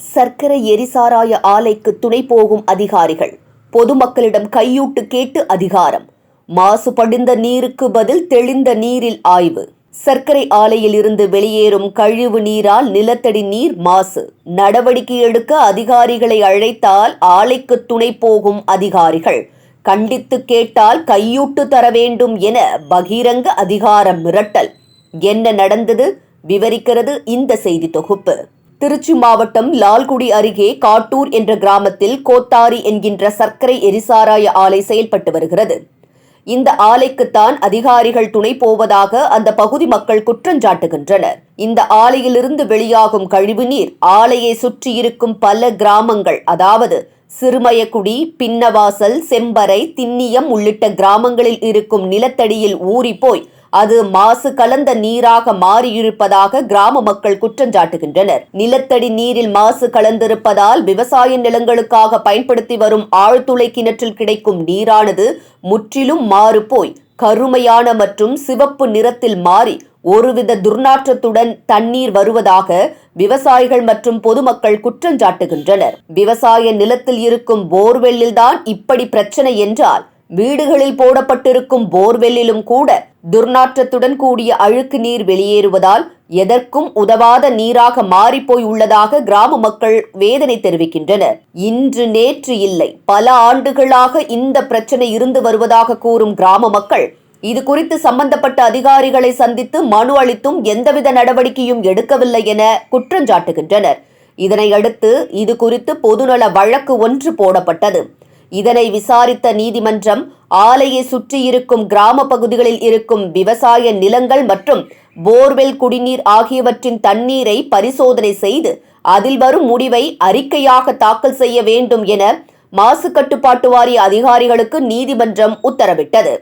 சர்க்கரை எரிசாராய ஆலைக்கு துணை போகும் அதிகாரிகள். பொதுமக்களிடம் கையூட்டு கேட்டு அதிகாரம். மாசுபடிந்த நீருக்கு பதில் தெளிந்த நீரில் ஆய்வு. சர்க்கரை ஆலையில் இருந்து வெளியேறும் கழிவு நீரால் நிலத்தடி நீர் மாசு. நடவடிக்கை எடுக்க அதிகாரிகளை அழைத்தால் ஆலைக்கு துணை போகும் அதிகாரிகள். கண்டித்து கேட்டால் கையூட்டு தர வேண்டும் என பகிரங்க அதிகாரம் மிரட்டல். என்ன நடந்தது? விவரிக்கிறது இந்த செய்தி தொகுப்பு. திருச்சி மாவட்டம் லால்குடி அருகே காட்டூர் என்ற கிராமத்தில் கோத்தாரி என்கின்ற சர்க்கரை எரிசாராய ஆலை செயல்பட்டு வருகிறது. இந்த ஆலைக்குத்தான் அதிகாரிகள் துணை போவதாக அந்த பகுதி மக்கள் குற்றஞ்சாட்டுகின்றனர். இந்த ஆலையிலிருந்து வெளியாகும் கழிவுநீர் ஆலையை சுற்றியிருக்கும் பல கிராமங்கள் அதாவது சிறுமயக்குடி பின்னவாசல் செம்பரை திண்ணியம் உள்ளிட்ட கிராமங்களில் இருக்கும் நிலத்தடியில் ஊறிப்போய் அது மாசு கலந்த நீராக மாறியிருப்பதாக கிராம மக்கள் குற்றஞ்சாட்டுகின்றனர் நிலத்தடி நீரில் மாசு கலந்திருப்பதால் விவசாய நிலங்களுக்காக பயன்படுத்தி வரும் ஆழ்துளை கிணற்றில் கிடைக்கும் நீரானது முற்றிலும் மாறுபோய் கருமையான மற்றும் சிவப்பு நிறத்தில் மாறி ஒருவித துர்நாற்றத்துடன் தண்ணீர் வருவதாக விவசாயிகள் மற்றும் பொதுமக்கள் குற்றஞ்சாட்டுகின்றனர் விவசாய நிலத்தில் இருக்கும் போர்வெல்லில்தான் இப்படி பிரச்சனை என்றால் வீடுகளில் போடப்பட்டிருக்கும் போர்வெல்லிலும் கூட துர்நாற்றத்துடன் கூடிய அழுக்கு நீர் வெளியேறுவதால் எதற்கும் உதவாத நீராக மாறிப்போய் உள்ளதாக கிராம மக்கள் வேதனை தெரிவிக்கின்றனர். இன்று நேற்று இல்லை. பல ஆண்டுகளாக இந்த பிரச்சனை இருந்து வருவதாக கூறும் கிராம மக்கள் இது குறித்து சம்பந்தப்பட்ட அதிகாரிகளை சந்தித்து மனு அளித்தும் எந்தவித நடவடிக்கையும் எடுக்கவில்லை என குற்றஞ்சாட்டுகின்றனர். இதனையடுத்து இது குறித்து பொதுநல வழக்கு ஒன்று போடப்பட்டது. இதனை விசாரித்த நீதிமன்றம் ஆலையை சுற்றியிருக்கும் கிராம பகுதிகளில் இருக்கும் விவசாய நிலங்கள் மற்றும் போர்வெல் குடிநீர் ஆகியவற்றின் தண்ணீரை பரிசோதனை செய்து அதில் வரும் முடிவை அறிக்கையாக தாக்கல் செய்ய வேண்டும் என மாசு கட்டுப்பாட்டு வாரிய அதிகாரிகளுக்கு நீதிமன்றம் உத்தரவிட்டது.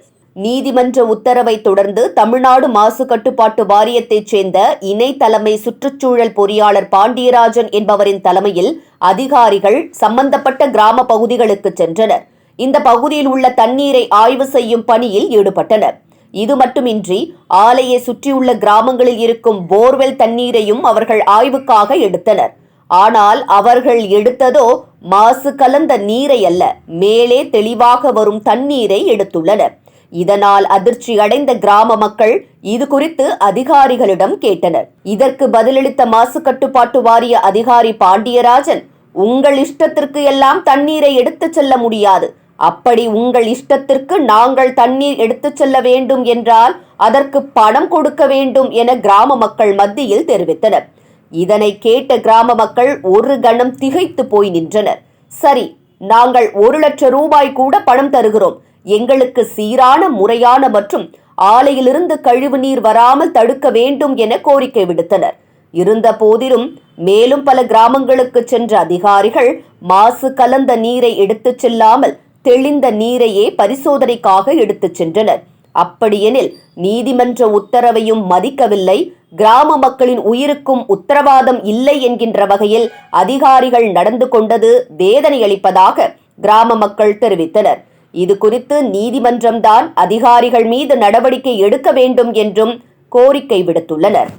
நீதிமன்ற உத்தரவை தொடர்ந்து தமிழ்நாடு மாசு கட்டுப்பாட்டு வாரியத்தைச் சேர்ந்த இணை தலைமை சுற்றுச்சூழல் பொறியாளர் பாண்டியராஜன் என்பவரின் தலைமையில் அதிகாரிகள் சம்பந்தப்பட்ட கிராம பகுதிகளுக்கு சென்றனர். இந்த பகுதியில் உள்ள தண்ணீரை ஆய்வு செய்யும் பணியில் ஈடுபட்டனர். இது மட்டுமின்றி ஆலையை சுற்றியுள்ள கிராமங்களில் இருக்கும் போர்வெல் தண்ணீரையும் அவர்கள் ஆய்வுக்காக எடுத்தனர். ஆனால் அவர்கள் எடுத்ததோ மாசு கலந்த நீரை அல்ல மேலே தெளிவாக வரும் தண்ணீரை எடுத்துள்ளனர். இதனால் அதிர்ச்சி அடைந்த கிராம மக்கள் இது குறித்து அதிகாரிகளிடம் கேட்டனர். இதற்கு பதிலளித்த மாசு கட்டுப்பாட்டு வாரிய அதிகாரி பாண்டியராஜன் உங்கள் இஷ்டத்திற்கு எல்லாம் தண்ணீரை எடுத்துச் செல்ல முடியாது. அப்படி உங்கள் இஷ்டத்திற்கு நாங்கள் தண்ணீர் எடுத்துச் செல்ல வேண்டும் என்றால் அதற்கு பணம் கொடுக்க வேண்டும் என கிராம மக்கள் மத்தியில் தெரிவித்தனர். இதனை கேட்ட கிராம மக்கள் ஒரு கணம் திகைத்து போய் நின்றனர். சரி நாங்கள் ஒரு லட்சம் ரூபாய் கூட பணம் தருகிறோம். எங்களுக்கு சீரான முறையான மற்றும் ஆலையிலிருந்து கழிவு நீர் வராமல் தடுக்க வேண்டும் என கோரிக்கை விடுத்தனர். இருந்த போதிலும் மேலும் பல கிராமங்களுக்கு சென்ற அதிகாரிகள் மாசு கலந்த நீரை எடுத்துச் செல்லாமல் தெளிந்த நீரையே பரிசோதனைக்காக எடுத்துச் சென்றனர். அப்படியெனில் நீதிமன்ற உத்தரவையும் மதிக்கவில்லை கிராம மக்களின் உயிருக்கும் உத்தரவாதம் இல்லை என்கின்ற வகையில் அதிகாரிகள் நடந்து கொண்டது வேதனை அளிப்பதாக கிராம மக்கள் தெரிவித்தனர். இது குறித்து நீதிமன்றம்தான் அதிகாரிகள் மீது நடவடிக்கை எடுக்க வேண்டும் என்றும் கோரிக்கை விடுத்துள்ளனர்.